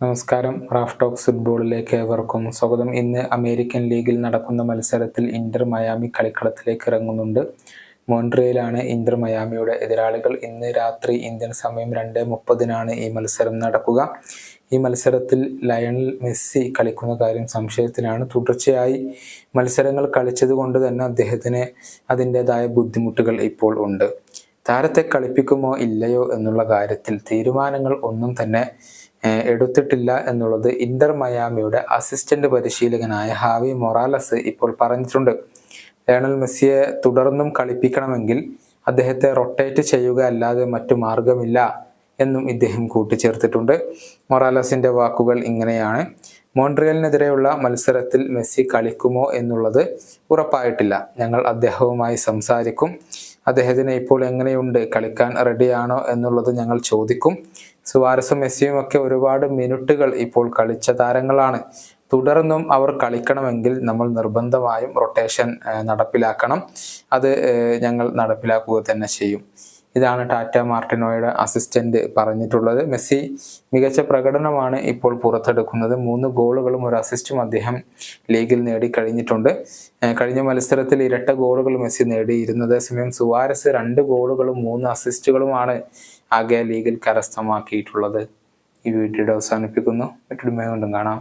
നമസ്കാരം. Raf talks ഫുട്ബോളിലേക്ക് ഏവർക്കും സ്വാഗതം. ഇന്ന് അമേരിക്കൻ ലീഗിൽ നടക്കുന്ന മത്സരത്തിൽ ഇന്റർ മയാമി കളിക്കളത്തിലേക്ക് ഇറങ്ങുന്നുണ്ട്. മോൺട്രിയലാണ് ഇന്റർ മയാമിയുടെ എതിരാളികൾ. ഇന്ന് രാത്രി ഇന്ത്യൻ സമയം രണ്ട് മുപ്പതിനാണ് ഈ മത്സരം നടക്കുക. ഈ മത്സരത്തിൽ ലയണൽ മെസ്സി കളിക്കുന്ന കാര്യം സംശയത്തിലാണ്. തുടർച്ചയായി മത്സരങ്ങൾ കളിച്ചത് കൊണ്ട് തന്നെ അദ്ദേഹത്തിന് അതിന്റെതായ ബുദ്ധിമുട്ടുകൾ ഇപ്പോൾ ഉണ്ട്. താരത്തെ കളിപ്പിക്കുമോ ഇല്ലയോ എന്നുള്ള കാര്യത്തിൽ തീരുമാനങ്ങൾ ഒന്നും തന്നെ എടുത്തിട്ടില്ല എന്നുള്ളത് ഇന്റർ മയാമിയുടെ അസിസ്റ്റന്റ് പരിശീലകനായ ഹാവി മൊറാലസ് ഇപ്പോൾ പറഞ്ഞിട്ടുണ്ട്. ലയണൽ മെസ്സിയെ തുടർന്നും കളിപ്പിക്കണമെങ്കിൽ അദ്ദേഹത്തെ റൊട്ടേറ്റ് ചെയ്യുക അല്ലാതെ മറ്റു മാർഗമില്ല എന്നും ഇദ്ദേഹം കൂട്ടിച്ചേർത്തിട്ടുണ്ട്. മൊറാലസിന്റെ വാക്കുകൾ ഇങ്ങനെയാണ്. മോൺട്രിയലിനെതിരെയുള്ള മത്സരത്തിൽ മെസ്സി കളിക്കുമോ എന്നുള്ളത് ഉറപ്പായിട്ടില്ല. ഞങ്ങൾ അദ്ദേഹവുമായി സംസാരിക്കും. അദ്ദേഹത്തിന് ഇപ്പോൾ എങ്ങനെയുണ്ട്? കളിക്കാൻ റെഡിയാണോ എന്നുള്ളത് ഞങ്ങൾ ചോദിക്കും. സുവാരസും മെസ്സിയും ഒക്കെ ഒരുപാട് മിനിറ്റുകൾ ഇപ്പോൾ കളിച്ച താരങ്ങളാണ്. തുടർന്നും അവർ കളിക്കണമെങ്കിൽ നമ്മൾ നിർബന്ധമായും റൊട്ടേഷൻ നടപ്പിലാക്കണം. അത് ഞങ്ങൾ നടപ്പിലാക്കുക തന്നെ ചെയ്യും. ഇതാണ് ടാറ്റ മാർട്ടിനോയുടെ അസിസ്റ്റന്റ് പറഞ്ഞിട്ടുള്ളത്. മെസ്സി മികച്ച പ്രകടനമാണ് ഇപ്പോൾ പുറത്തെടുക്കുന്നത്. മൂന്ന് ഗോളുകളും ഒരു അസിസ്റ്റും അദ്ദേഹം ലീഗിൽ നേടിക്കഴിഞ്ഞിട്ടുണ്ട്. കഴിഞ്ഞിട്ടുണ്ട് കഴിഞ്ഞ മത്സരത്തിൽ ഇരട്ട ഗോളുകൾ മെസ്സി നേടിയിരുന്നത്. സമയം സുവാരസ് രണ്ട് ഗോളുകളും മൂന്ന് അസിസ്റ്റുകളുമാണ് ആകെ ലീഗിൽ കരസ്ഥമാക്കിയിട്ടുള്ളത്. ഈ വീഡിയോയുടെ അവസാനിപ്പിക്കുന്നു. മറ്റൊരു മേ കൊണ്ടും കാണാം.